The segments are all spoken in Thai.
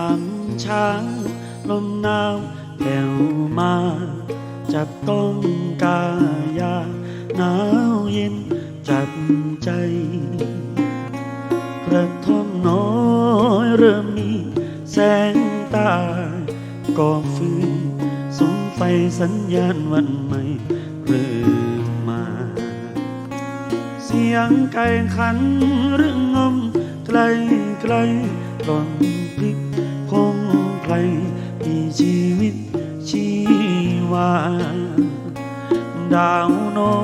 ามเช้าลมหนาวแผ่วมาจับต้องกายาหนาวเย็นจับใจ กระท่อมน้อยเริ่มมีแสงตาก่อฟืนสงไฟสัญญาณวันใหม่เริ่มมา เสียงไก่ขันหรืองมไกลไกลกล่องพริก ดาวน้อ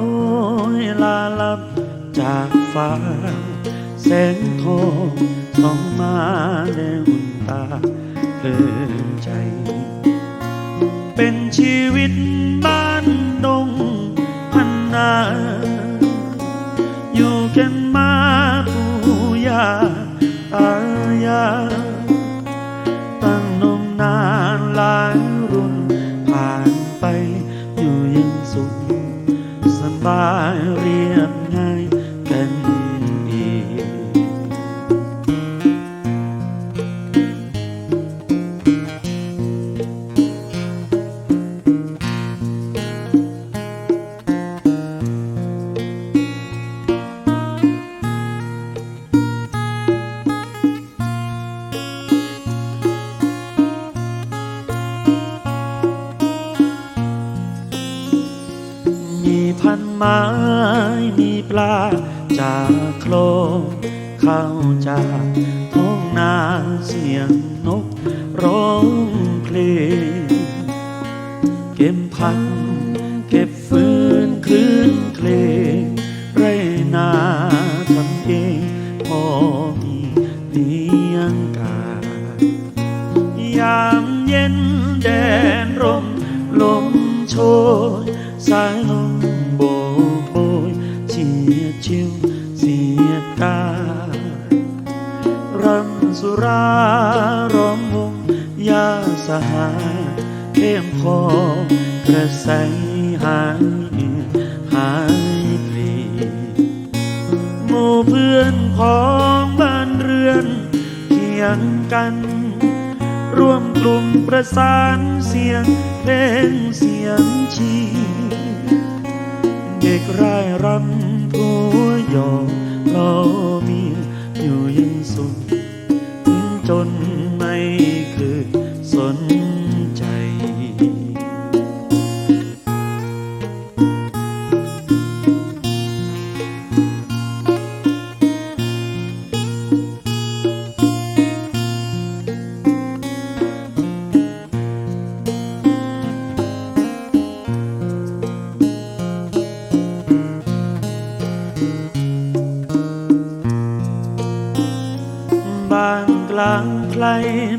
ยลาลับจากฟ้า แสงทองส่องมาแนวตาเพลินใจ เป็นชีวิตบ้านดงพันนา อยู่กัน ส มีพันไม้มีปลาจากโคลงเข้าจากท้องนาเสียงนกร้องเพลง โชยสายลมโบกโบยเฉียดชิวเสียดกายรังสุราร้องวงยาสหายเข้มคอกระใสหายหายเพลีหมู่เพื่อนของบ้านเรือนเคียงกัน ร่วมกลุ่มประสานเสียง เพลงเสียงชี เด็กร่ายรำผัวยอกลอย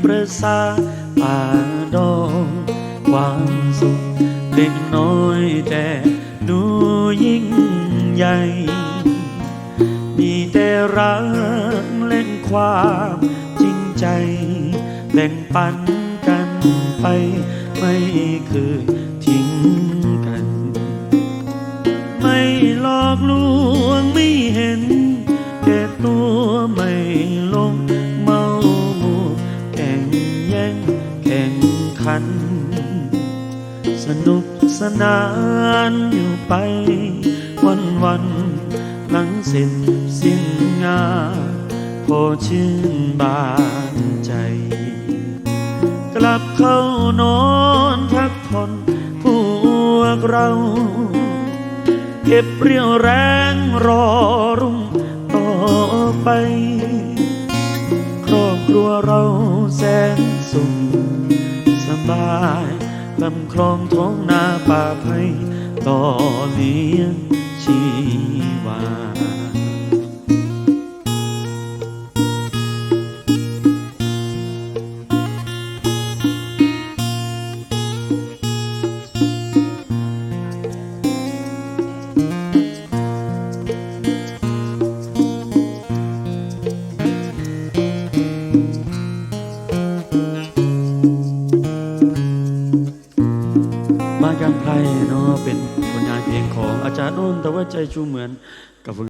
ประสาป่าดงความสุขเล็กน้อยแต่ดูยิ่งใหญ่ มีแต่รักเล่นความจริงใจแบ่งปันกันไปไม่เคย งแข่งขัน สนุกสนานอยู่ไป วันวันหลังเสร็จสิ้นงานพอชื่นบานใจ กลับเข้านอนพักผ่อนพวกเรา เก็บเรี่ยวแรงรอรุ่งต่อไป ครอบครัวเรา แสนสุขสบายลำคลองท้องนาป่าไผ่ต่อเลี้ยงชีวา มากำไพรเนาะเป็นผลงานเพลงของอาจารย์อ้นแต่ว่าใจชูเหมือน